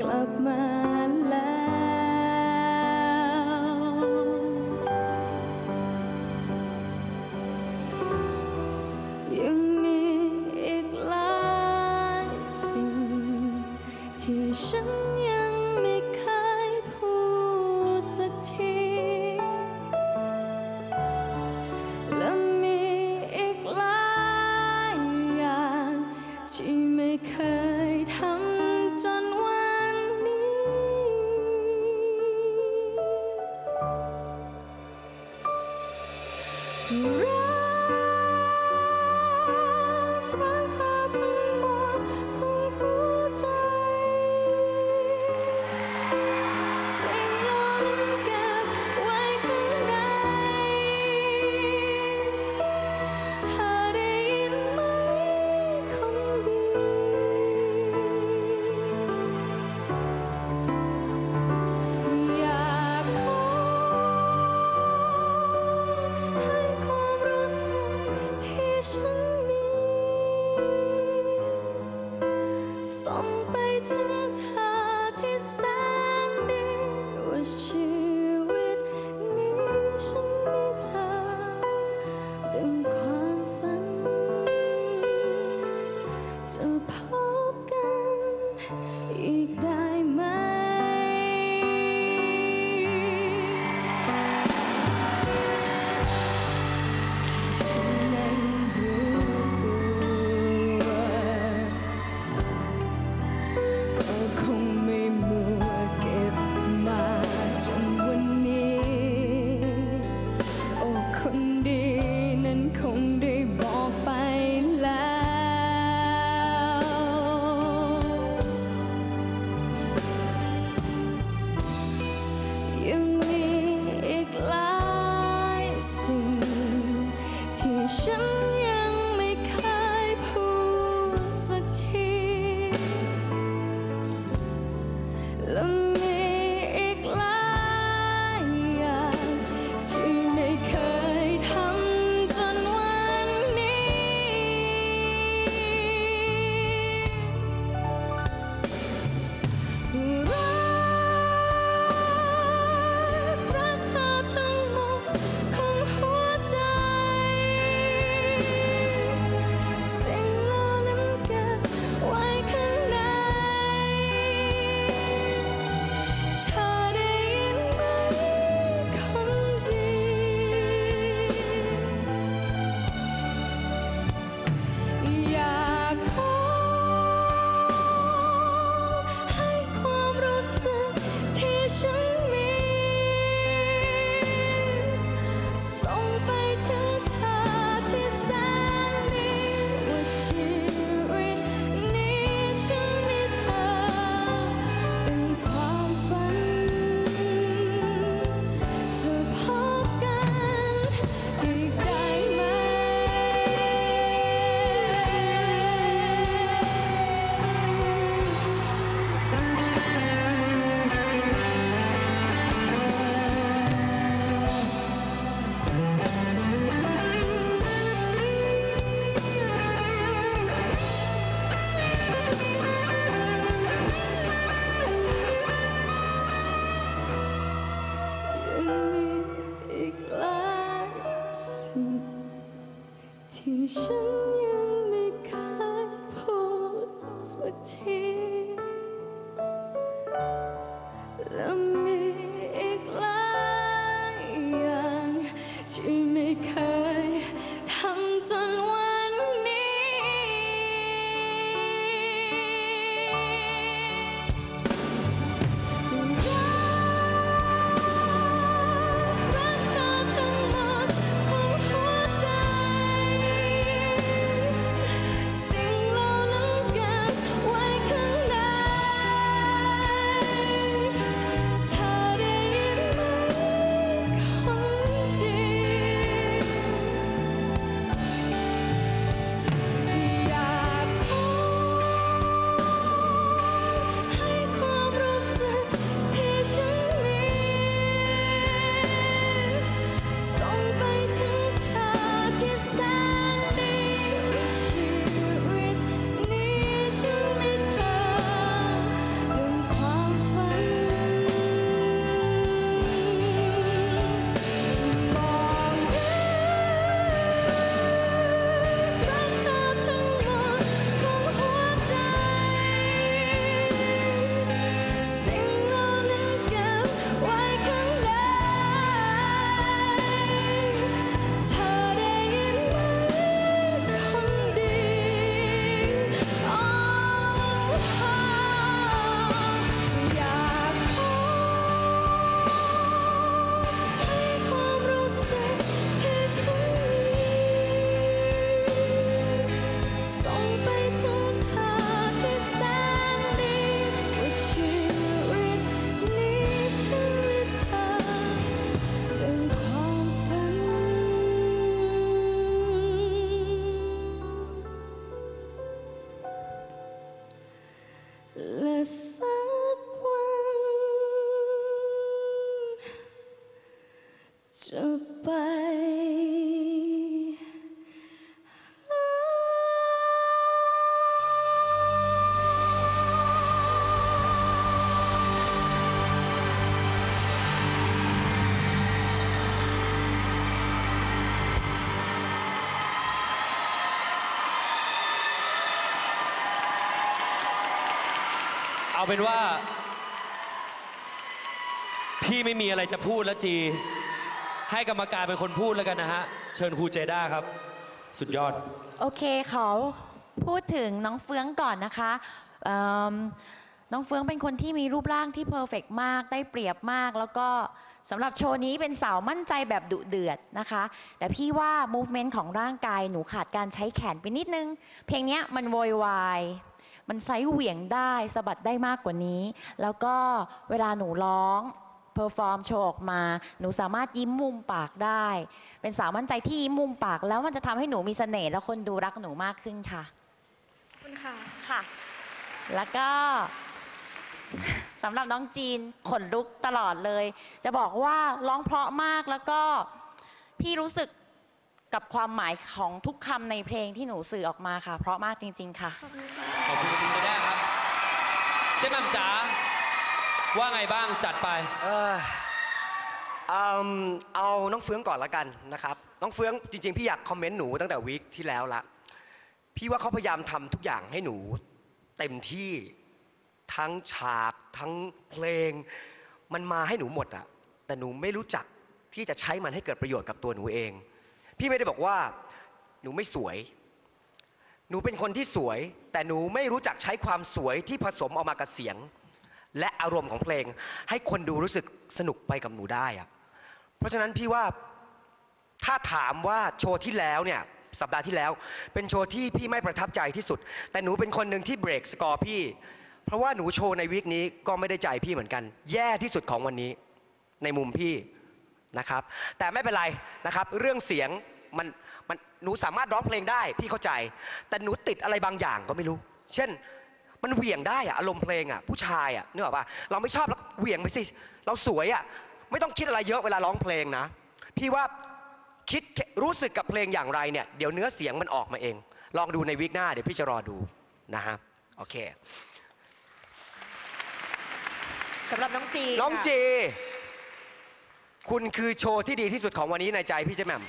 กลับมาแล้ว 就怕 ที่ 你是 เอาเป็นว่า พี่ไม่มีอะไรจะพูดแล้วจี ให้กรรมการเป็นคนพูดแล้วกันนะฮะ เชิญครูเจด้าครับ สุดยอด โอเคเขอพูดถึงน้องเฟืองก่อนนะคะเอิ่มน้องเฟืองเป็นคนที่มีรูปร่างที่เพอร์เฟกมาก ได้เปรียบมาก แล้วก็สำหรับโชว์นี้เป็นสาวมั่นใจแบบดุเดือดนะคะ แต่พี่ว่า movement ของร่างกายหนูขาดการใช้แขนไปนิดนึง เพลงเนี้ยมันโวยวาย มันไซส์เหวี่ยงได้สะบัดได้มากกว่านี้ แล้วก็เวลาหนูร้องเพอร์ฟอร์มโชว์ออกมา หนูสามารถยิ้มมุมปากได้ เป็นสาวมั่นใจที่ยิ้มมุมปาก แล้วมันจะทำให้หนูมีเสน่ห์และคนดูรักหนูมากขึ้นค่ะ ขอบคุณค่ะ ค่ะ แล้วก็ สำหรับน้องจีนขนลุกตลอดเลย จะบอกว่าร้องเพราะมากแล้วก็พี่รู้สึก กับความหมายของทุกคำในเพลงที่หนูสื่อออกมาค่ะ เพราะมากจริง ๆ ค่ะ ขอบคุณครูเจด้าครับ เจ๊แหม่มจ๋าว่าไงบ้างจัดไป เอออืมเอาน้องเฟืองก่อนละกันนะครับ น้องเฟืองจริงๆ พี่อยากคอมเมนต์หนูตั้งแต่วีคที่แล้วละ พี่ว่าเขาพยายามทำทุกอย่างให้หนูเต็มที่ทั้งฉากทั้งเพลง มันมาให้หนูหมดอะแต่หนูไม่รู้จักที่จะใช้มันให้เกิดประโยชน์กับตัวหนูเอง พี่ไม่ได้บอกว่าหนูไม่สวย หนูเป็นคนที่สวย แต่หนูไม่รู้จักใช้ความสวยที่ผสมออกมากับเสียง และอารมณ์ของเพลง ให้คนดูรู้สึกสนุกไปกับหนูได้อะเพราะฉะนั้นพี่ว่าถ้าถามว่าโชว์ที่แล้วเนี่ยสัปดาห์ที่แล้ว เป็นโชว์ที่พี่ไม่ประทับใจที่สุด แต่หนูเป็นคนหนึ่งที่เบรกสกอร์พี่ เพราะว่าหนูโชว์ในวีคนี้ก็ไม่ได้ใจพี่เหมือนกัน แย่ที่สุดของวันนี้ ในมุมพี่ นะครับ แต่ไม่เป็นไรนะครับ เรื่องเสียงมันมันหนูสามารถร้องเพลงได้พี่เข้าใจ แต่หนูติดอะไรบางอย่างก็ไม่รู้ เช่นมันเหวี่ยงได้อะอารมณ์เพลงอะผู้ชายอะนึกออกปะเราไม่ชอบแล้วเหวี่ยงไปสิเราสวยอะไม่ต้องคิดอะไรเยอะเวลาร้องเพลงนะ พี่ว่าคิดแค่รู้สึกกับเพลงอย่างไรเนี่ยเดี๋ยวเนื้อเสียงมันออกมาเอง ลองดูในวิกหน้าเดี๋ยวพี่จะรอดูนะฮะโอเคสำหรับน้องจี น้องค่ะเจ คุณคือโชว์ที่ดีที่สุดของวันนี้ในใจพี่เจแหม่ม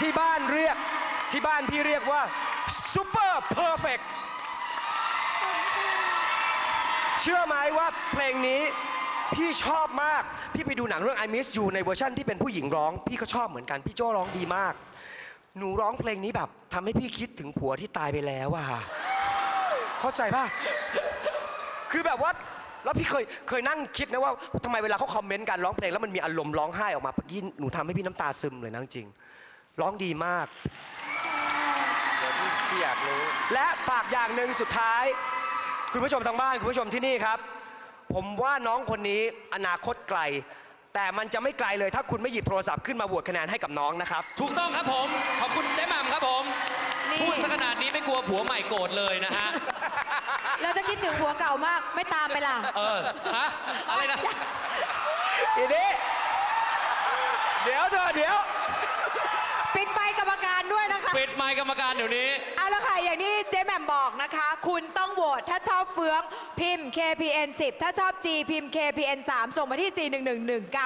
ที่บ้านเรียกที่บ้านพี่เรียกว่าซูเปอร์เพอร์เฟกเชื่อไหมว่าเพลงนี้พี่ชอบมาก พี่ไปดูหนังเรื่อง I Miss You ในเวอร์ชั่นที่เป็นผู้หญิงร้อง พี่ก็ชอบเหมือนกัน พี่โจ้ร้องดีมาก หนูร้องเพลงนี้แบบทำให้พี่คิดถึงผัวที่ตายไปแล้วอะเข้าใจป่ะ คือแบบว่า แล้วพี่เคยเคยนั่งคิดนะว่าทำไมเวลาเขาคอมเมนต์การร้องเพลงแล้วมันมีอารมณ์ร้องไห้ออกมาเมื่อกี้หนูทำให้พี่น้ำตาซึมเลยนะจริงร้องดีมาก เดี๋ยวพี่พี่อยากรู้ และฝากอย่างหนึ่งสุดท้าย คุณผู้ชมทางบ้านคุณผู้ชมที่นี่ครับ ผมว่าน้องคนนี้อนาคตไกล แต่มันจะไม่ไกลเลยถ้าคุณไม่หยิบโทรศัพท์ขึ้นมาโหวตคะแนนให้กับน้องนะครับ ถูกต้องครับผม ขอบคุณเจ๊แหม่มครับผม นี่ พูดสักขนาดนี้ไม่กลัวผัวใหม่โกรธเลยนะฮะแล้ว ถ้าคิดถึงหัวเก่ามากไม่ตามไปล่ะ เออฮะอะไรนะ อีนี้เดี๋ยวเธอะเดี๋ยว ปิดใบกรรมการด้วยนะคะ ปิดไมค์กรรมการเดี๋ยวนี้ เอาละค่ะ อย่างที่เจ๊แหม่มบอกนะคะ คุณต้องโหวตถ้าชอบเฟืองพิมพ์ KPN 10 ถ้าชอบ G พิมพ์ KPN 3 ส่งมาที่ 41119